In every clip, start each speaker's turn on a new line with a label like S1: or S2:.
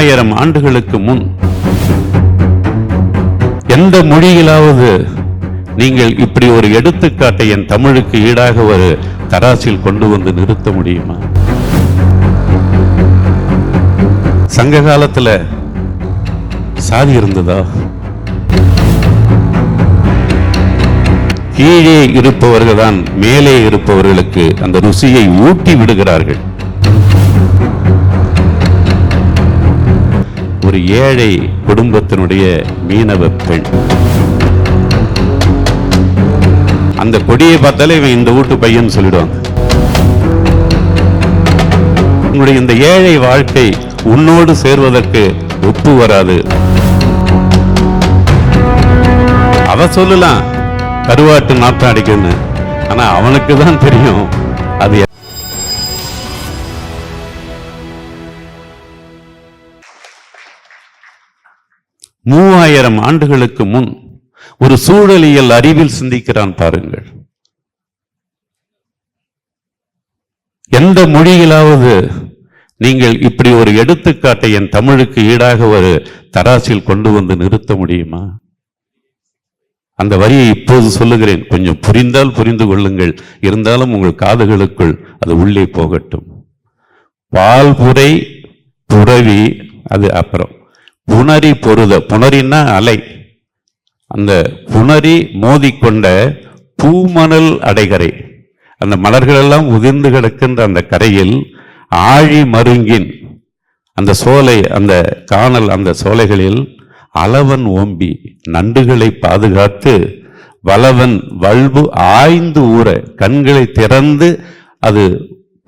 S1: மூவாயிரம் ஆண்டுகளுக்கு முன் எந்த மொழியிலாவது நீங்கள் இப்படி ஒரு எடுத்துக்காட்டை என் தமிழுக்கு ஈடாக ஒரு தராசில் கொண்டு வந்து நிறுத்த முடியுமா? சங்க காலத்துல சாதி இருந்ததா? கீழே இருப்பவர்கள் தான் மேலே இருப்பவர்களுக்கு அந்த ருசியை ஊட்டி விடுகிறார்கள். ஒரு ஏழை குடும்பத்தினுடைய மீனவ பெண். அந்த கொடியை பார்த்தாலே இவன் இந்த வீட்டு பையன் சொல்லிடுவாங்க. உங்களுடைய இந்த ஏழை வாழ்க்கை உன்னோடு சேர்வதற்கு ஒப்பு வராது. அவ சொல்லலாம் கருவாட்டு நாட்டம் அடிக்குன்னு ஆனா அவனுக்கு தான் தெரியும் அது மூவாயிரம் ஆண்டுகளுக்கு முன் ஒரு சூழலியல் அறிவில் சிந்திக்கிறான் பாருங்கள். எந்த மொழியிலாவது நீங்கள் இப்படி ஒரு எடுத்துக்காட்டை என் தமிழுக்கு ஈடாக ஒரு தராசில் கொண்டு வந்து நிறுத்த முடியுமா? அந்த வரியை இப்போது சொல்லுகிறேன். கொஞ்சம் புரிந்தால் புரிந்து கொள்ளுங்கள். இருந்தாலும் உங்கள் காதுகளுக்குள் அது உள்ளே போகட்டும். பால்புரை புறவி அது அப்புறம். புணரி பொருத புணரின்னா அலை. அந்த புணரி மோதிக்கொண்ட பூமணல் அடைகரை. அந்த மலர்களெல்லாம் உதிர்ந்து கிடக்கின்ற அந்த கரையில் ஆழி மருங்கின். அந்த சோலை அந்த காணல் அந்த சோலைகளில் அளவன் ஓம்பி நண்டுகளை பாதுகாத்து வளவன் வல்பு ஆய்ந்து ஊற கண்களை திறந்து அது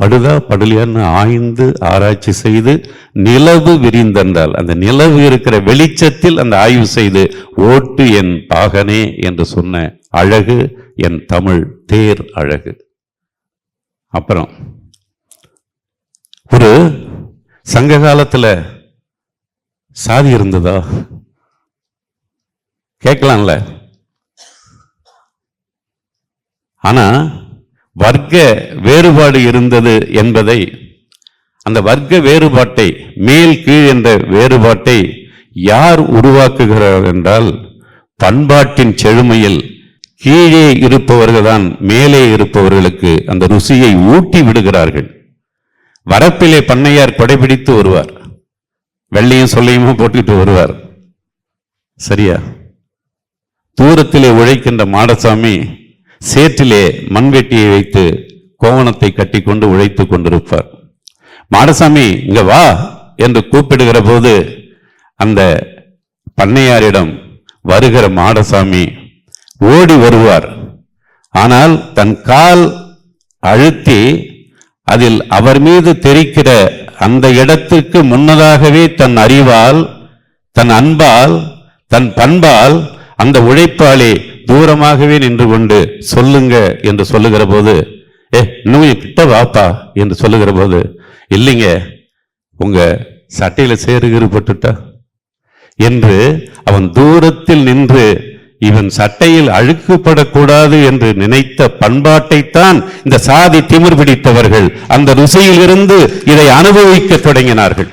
S1: படுதா படலையான்னு ஆய்ந்து ஆராய்ச்சி செய்து நிலவு விரிந்தென்றால் அந்த நிலவு இருக்கிற வெளிச்சத்தில் அந்த ஆய்வு செய்து ஓட்டு என் பாகனே என்று சொன்ன அழகு என் தமிழ் தேர் அழகு. அப்புறம் ஒரு சங்க காலத்தில் சாதி இருந்ததா? கேட்கலாம்ல. ஆனால் வர்க்க வேறுபாடு இருந்தது என்பதை அந்த வர்க்க வேறுபாட்டை மேல் கீழ் என்ற வேறுபாட்டை யார் உருவாக்குகிறார் என்றால் பண்பாட்டின் செழுமையில் கீழே இருப்பவர்கள் தான் மேலே இருப்பவர்களுக்கு அந்த ருசியை ஊட்டி விடுகிறார்கள். வரப்பிலே பண்ணையார் கொடைபிடித்து வருவார். வெள்ளையும் சொல்லையுமா போட்டுக்கிட்டு வருவார். சரியா? தூரத்திலே உழைக்கின்ற மாடசாமி சேற்றிலே மண்வெட்டியை வைத்து கோவணத்தை கட்டிக்கொண்டு உழைத்துக் கொண்டிருப்பார். மாடசாமி இங்க வா என்று கூப்பிடுகிற போது அந்த பண்ணையாரிடம் வருகிற மாடசாமி ஓடி வருவார். ஆனால் தன் கால் அழுத்தி அதில் அவர் மீது தெரிக்கிற அந்த இடத்துக்கு முன்னதாகவே தன் அறிவால் தன் அன்பால் தன் பண்பால் அந்த உழைப்பாளி தூரமாகவே நின்று கொண்டு சொல்லுங்க என்று சொல்லுகிற போது ஏ இன்னும் கிட்ட வாப்பா என்று சொல்லுகிற போது இல்லைங்க உங்க சட்டையில சேருகிற பட்டுட்டா என்று அவன் தூரத்தில் நின்று இவன் சட்டையில் அழுக்குப்படக்கூடாது என்று நினைத்த பண்பாட்டைத்தான் இந்த சாதி திமிர் பிடித்தவர்கள் அந்த ருசியிலிருந்து இதை அனுபவிக்க தொடங்கினார்கள்.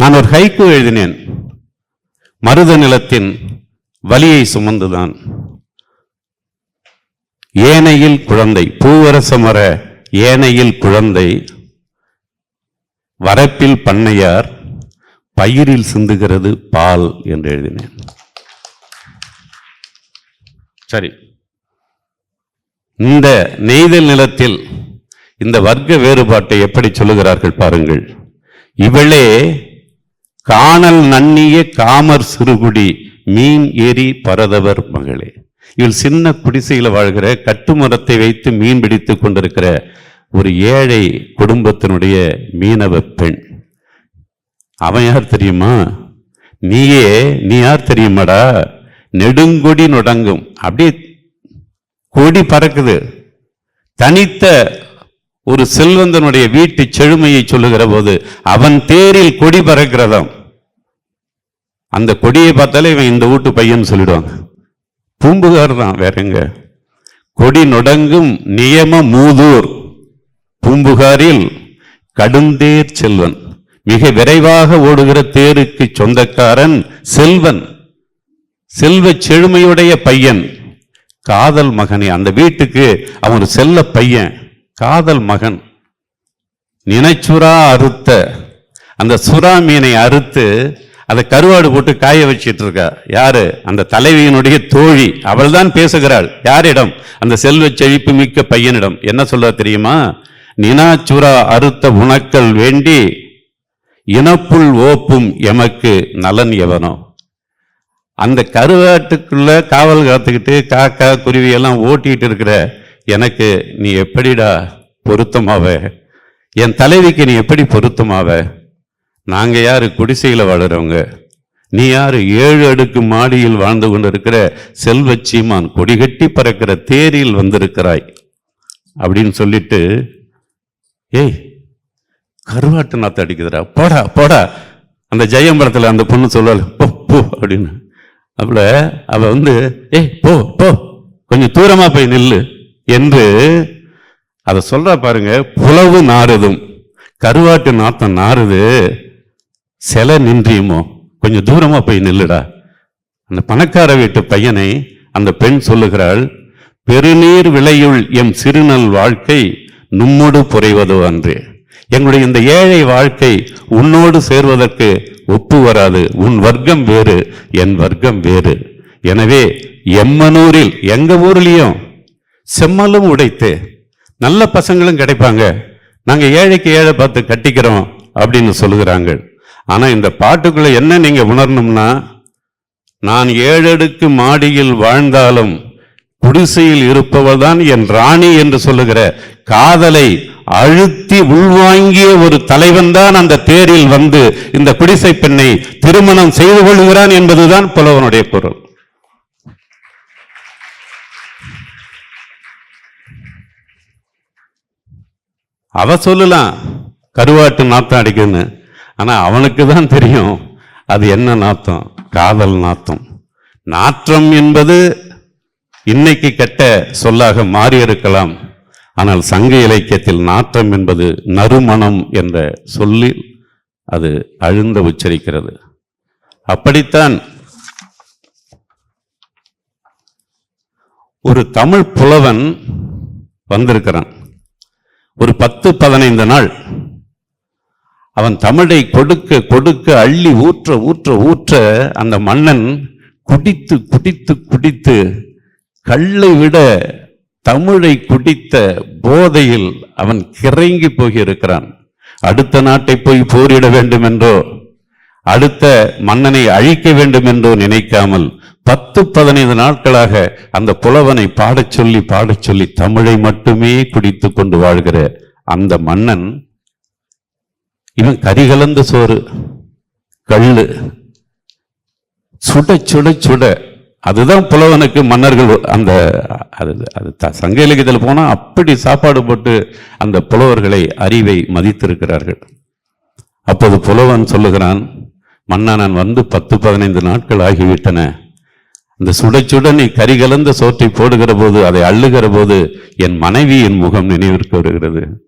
S1: நான் ஒரு ஹைக்கு எழுதினேன். மருத நிலத்தின் வலியை சுமந்துதான். ஏனையில் குழந்தை பூவரச மர ஏனையில் குழந்தை வரப்பில் பண்ணையார் பயிரில் சிந்துகிறது பால் என்று எழுதினேன். சரி. இந்த நெய்தல் நிலத்தில் இந்த வர்க்க வேறுபாட்டை எப்படி சொல்லுகிறார்கள் பாருங்கள். இவளே காணல் நன்னிய காமர் சிறுகுடி மீன் ஏரி பரதவர் மகளே. இவள் சின்ன குடிசையில் வாழ்கிற கட்டுமரத்தை வைத்து மீன் பிடித்து கொண்டிருக்கிற ஒரு ஏழை குடும்பத்தினுடைய மீனவ பெண். அவன் யார் தெரியுமா? நீயே நீ யார் தெரியுமாடா? நெடுங்கொடி நுடங்கும். அப்படியே கொடி பறக்குது. தனித்த ஒரு செல்வந்தனுடைய வீட்டு செழுமையை சொல்லுகிற போது அவன் தேரில் கொடி பறக்கிறதாம். அந்த கொடியை பார்த்தாலே இவன் இந்த வீட்டு பையன் சொல்லிடுவாங்க. பூம்புகார் தான் வேற எங்க? கொடி நுடங்கும் நியம மூதூர். பூம்புகாரில் கடுந்தேர் செல்வன். மிக விரைவாக ஓடுகிற தேருக்கு சொந்தக்காரன் செல்வன். செல்வ செழுமையுடைய பையன். காதல் மகனே அந்த வீட்டுக்கு அவன் ஒரு செல்ல பையன். காதல் மகன். நினைச்சுறா அறுத்த. அந்த சுறா மீனை அறுத்து அதை கருவாடு போட்டு காய வச்சிட்டு இருக்கா? யாரு? அந்த தலைவியினுடைய தோழி. அவள் தான் பேசுகிறாள். யாரிடம்? அந்த செல்வ செழிப்பு மிக்க பையனிடம். என்ன சொல்ல தெரியுமா? நினாச்சுரா அறுத்த உணக்கள் வேண்டி இனப்புல் ஓப்பும் எமக்கு நலன் எவனோ? அந்த கருவாட்டுக்குள்ள காவல் காத்துக்கிட்டு காக்கா குருவி எல்லாம் ஓட்டிட்டு இருக்கிற எனக்கு நீ எப்படிடா பொருத்தமாவ? என் தலைவிக்கு நீ எப்படி பொருத்தமாவ? நாங்கள் யார் குடிசையில் வாழுறவங்க? நீ யார் ஏழு அடுக்கு மாடியில் வாழ்ந்து கொண்டிருக்கிற செல்வச் சீமான் கொடிகட்டி பறக்கிற தேரில் வந்திருக்கிறாய் அப்படின்னு சொல்லிட்டு ஏய் கருவாட்டு நாத்து அடிக்குதுடா போடா போடா. அந்த ஜெயம்பரத்தில் அந்த பொண்ணு சொல்லுவாள் போ போ அப்படின்னு. அப்பல அவ வந்து ஏய் போ போ கொஞ்சம் தூரமாக போய் நில்லு என்று அதை சொல்கிறா பாருங்க புலவு நாறுதும். கருவாட்டு நாத்தம் நாறுது. சில நின்றியுமோ? கொஞ்சம் தூரமாக போய் நில்லுடா. அந்த பணக்கார வீட்டு பையனை அந்த பெண் சொல்லுகிறாள் பெருநீர் விளையுள் எம் சிறுநல் வாழ்க்கை நும்மோடு புரைவதோ அன்று. எங்களுடைய இந்த ஏழை வாழ்க்கை உன்னோடு சேர்வதற்கு ஒப்பு வராது. உன் வர்க்கம் வேறு என் வர்க்கம் வேறு. எனவே எம்மனூரில் எங்க ஊர்லேயும் செம்மலும் உடைத்து நல்ல பசங்களும் கிடைப்பாங்க. நாங்கள் ஏழைக்கு ஏழை பார்த்து கட்டிக்கிறோம் அப்படின்னு சொல்லுகிறாங்க. ஆனால் இந்த பாட்டுக்குள்ள என்ன நீங்க உணரணும்னா நான் ஏழடுக்கு மாடியில் வாழ்ந்தாலும் குடிசையில் இருப்பவள் தான் என் ராணி என்று சொல்லுகிற காதலை அழுத்தி உள்வாங்கிய ஒரு தலைவன் தான் அந்த தேரில் வந்து இந்த குடிசை பெண்ணை திருமணம் செய்து கொள்கிறான் என்பதுதான் புலவனுடைய பொருள். அவ சொல்லலாம் கருவாட்டு நாத்தம் அடிக்குன்னு ஆனால் அவனுக்கு தான் தெரியும். அது என்ன நாத்தம்? காதல் நாத்தம். நாற்றம் என்பது இன்னைக்கு கெட்ட சொல்லாக மாறியிருக்கலாம். ஆனால் சங்க இலக்கியத்தில் நாற்றம் என்பது நறுமணம் என்ற சொல்லில் அது அழுந்த உச்சரிக்கிறது. அப்படித்தான் ஒரு தமிழ் புலவன் வந்திருக்கிறான். ஒரு பத்து பதினைந்து நாள் அவன் தமிழை கொடுக்க கொடுக்க அள்ளி ஊற்ற ஊற்ற ஊற்ற அந்த மன்னன் குடித்து குடித்து குடித்து கல்லை விட தமிழை குடித்த போதையில் அவன் கிறங்கி போகியிருக்கிறான். அடுத்த நாட்டை போய் போரிட வேண்டும் என்றோ அடுத்த மன்னனை அழிக்க வேண்டும் என்றோ நினைக்காமல் பத்து பதினைந்து நாட்களாக அந்த புலவனை பாடச் சொல்லி பாடச் சொல்லி தமிழை மட்டுமே குடித்து கொண்டு வாழ்கிற அந்த மன்னன் இவன் கரிகலந்த சோறு கல் சுட சுட சுட. அதுதான் புலவனுக்கு மன்னர்கள் அந்த அது அது த- சங்க இலக்கியத்தில் போனால் அப்படி சாப்பாடு போட்டு அந்த புலவர்களை அறிவை மதித்திருக்கிறார்கள். அப்போது புலவன் சொல்லுகிறான் மன்னா நான் வந்து பத்து பதினைந்து நாட்கள் ஆகிவிட்டன. இந்த சுட சுட நீ கரிகலந்த சோற்றை போடுகிற போது அதை அள்ளுகிற போது என் மனைவியின் முகம் நினைவிற்கு வருகிறது.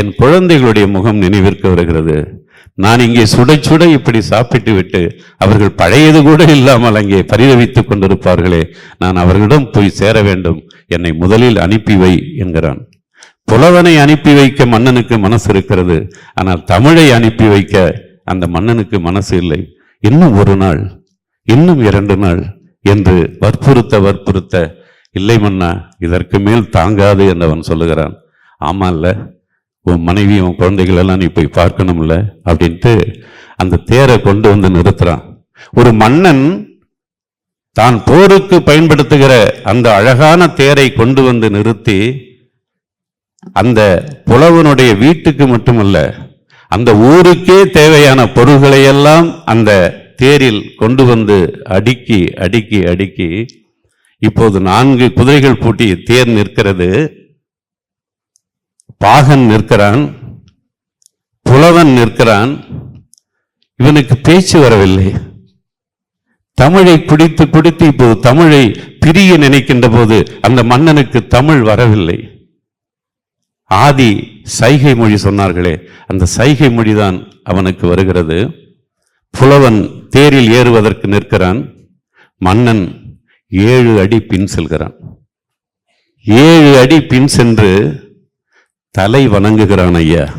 S1: என் குழந்தைகளுடைய முகம் நினைவிற்கு வருகிறது. நான் இங்கே சுட சுட இப்படி சாப்பிட்டு விட்டு அவர்கள் பழையது கூட இல்லாமல் அங்கே பரிதவித்துக் கொண்டிருப்பார்களே நான் அவர்களிடம் போய் சேர வேண்டும். என்னை முதலில் அனுப்பி வை என்கிறான். புலவனை அனுப்பி வைக்க மன்னனுக்கு மனசு இருக்கிறது. ஆனால் தமிழை அனுப்பி வைக்க அந்த மன்னனுக்கு மனசு இல்லை. இன்னும் ஒரு நாள் இன்னும் இரண்டு நாள் என்று வற்புறுத்த வற்புறுத்த இல்லை மன்னா இதற்கு மேல் தாங்காது என்றவன் சொல்லுகிறான். ஆமா இல்லை உன் மனைவி உன் குழந்தைகள் எல்லாம் நீ போய் பார்க்கணும்ல அப்படின்ட்டு அந்த தேரை கொண்டு வந்து நிறுத்துறான். ஒரு மன்னன் தான் போருக்கு பயன்படுத்துகிற அந்த அழகான தேரை கொண்டு வந்து நிறுத்தி அந்த புலவனுடைய வீட்டுக்கு மட்டுமல்ல அந்த ஊருக்கே தேவையான பொருள்களை எல்லாம் அந்த தேரில் கொண்டு வந்து அடுக்கி அடுக்கி அடுக்கி இப்போது நான்கு குதிரைகள் பூட்டி தேர் நிற்கிறது. பாகன் நிற்கிறான் புலவன் நிற்கிறான் இவனுக்கு பேச்சு வரவில்லை. தமிழை குடித்து குடித்து இப்போது தமிழை பிரிய நினைக்கின்ற போது அந்த மன்னனுக்கு தமிழ் வரவில்லை. ஆதி சைகை மொழி சொன்னார்களே அந்த சைகை மொழிதான் அவனுக்கு வருகிறது. புலவன் தேரில் ஏறுவதற்கு நிற்கிறான் மன்னன் ஏழு அடி பின் செல்கிறான். ஏழு அடி பின் சென்று தலை வணங்குகிறான் ஐயா.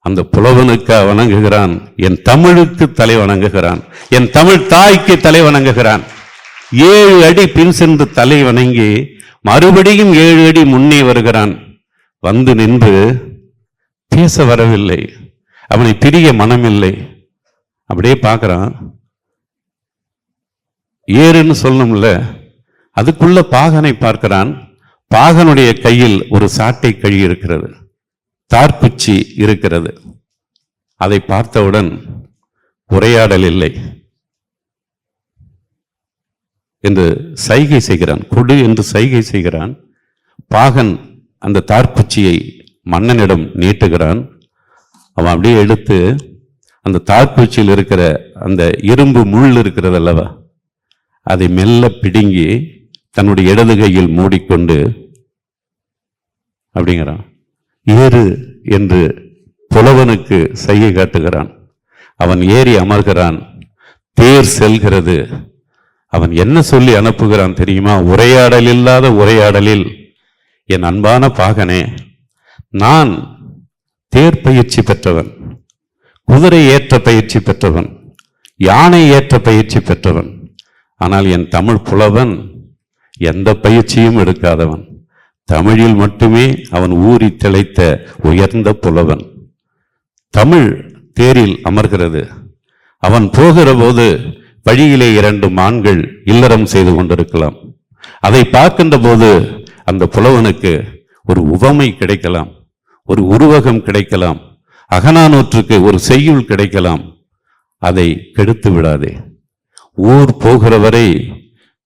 S1: அந்த புலவனுக்கா வணங்குகிறான். என் தமிழுக்கு தலை வணங்குகிறான். என் தமிழ் தாய்க்கு தலை வணங்குகிறான். ஏழு அடி பின் சென்று தலை வணங்கி மறுபடியும் ஏழு அடி முன்னே வருகிறான். வந்து நின்று பேச வரவில்லை. அவனை பிரிய மனமில்லை. அப்படியே பார்க்குறான். ஏறுன்னு சொல்லணும்ல. அதுக்குள்ள பாகனை பார்க்கிறான். பாகனுடைய கையில் ஒரு சாட்டை கழி இருக்கிறது தார்குச்சி இருக்கிறது. அதை பார்த்தவுடன் உரையாடல் இல்லை. என்று சைகை செய்கிறான். கொடு என்று சைகை செய்கிறான். பாகன் அந்த தார்குச்சியை மன்னனிடம் நீட்டுகிறான். அவன் அப்படியே எடுத்து அந்த தார்குச்சியில் இருக்கிற அந்த இரும்பு முள் இருக்கிறது அல்லவா அதை மெல்ல பிடுங்கி தன்னுடைய இடது கையில் மூடிக்கொண்டு அப்படிங்கிறான். ஏறு என்று புலவனுக்கு செய்ய காட்டுகிறான். அவன் ஏறி அமர்கிறான். தேர் செல்கிறது. அவன் என்ன சொல்லி அனுப்புகிறான் தெரியுமா? உரையாடல் இல்லாத உரையாடலில் என் அன்பான பாகனே நான் தேர் பயிற்சி பெற்றவன் குதிரை ஏற்ற பயிற்சி பெற்றவன் யானை ஏற்ற பயிற்சி பெற்றவன். ஆனால் என் தமிழ் புலவன் எந்த பயிற்சியும் எடுக்காதவன். தமிழில் மட்டுமே அவன் ஊறி திளைத்த உயர்ந்த புலவன். தமிழ் தேரில் அமர்கிறது. அவன் போகிற போது வழியிலே இரண்டு மான்கள் இல்லறம் செய்து கொண்டிருக்கலாம். அதை பார்க்கின்ற போது அந்த புலவனுக்கு ஒரு உவமை கிடைக்கலாம் ஒரு உருவகம் கிடைக்கலாம் அகநானூற்றுக்கு ஒரு செய்யுள் கிடைக்கலாம். அதை கெடுத்து விடாதே. ஊர் போகிற வரை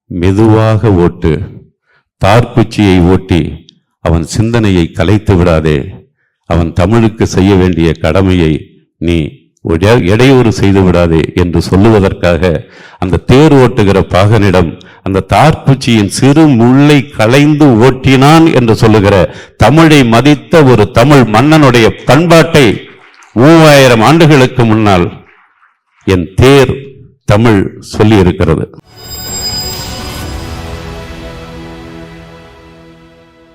S1: மெதுவாக ஓட்டு. தார்குச்சியை ஓட்டி அவன் சிந்தனையை கலைத்து விடாதே. அவன் தமிழுக்கு செய்ய வேண்டிய கடமையை நீ இடையூறு செய்து விடாதே என்று சொல்லுவதற்காக அந்த தேர் ஓட்டுகிற பாகனிடம் அந்த தார்குச்சியின் சிறு முள்ளை களைந்து ஓட்டினான் என்று சொல்லுகிற தமிழை மதித்த ஒரு தமிழ் மன்னனுடைய பண்பாட்டை மூவாயிரம் ஆண்டுகளுக்கு முன்னால் என் தேர் தமிழ் சொல்லியிருக்கிறது.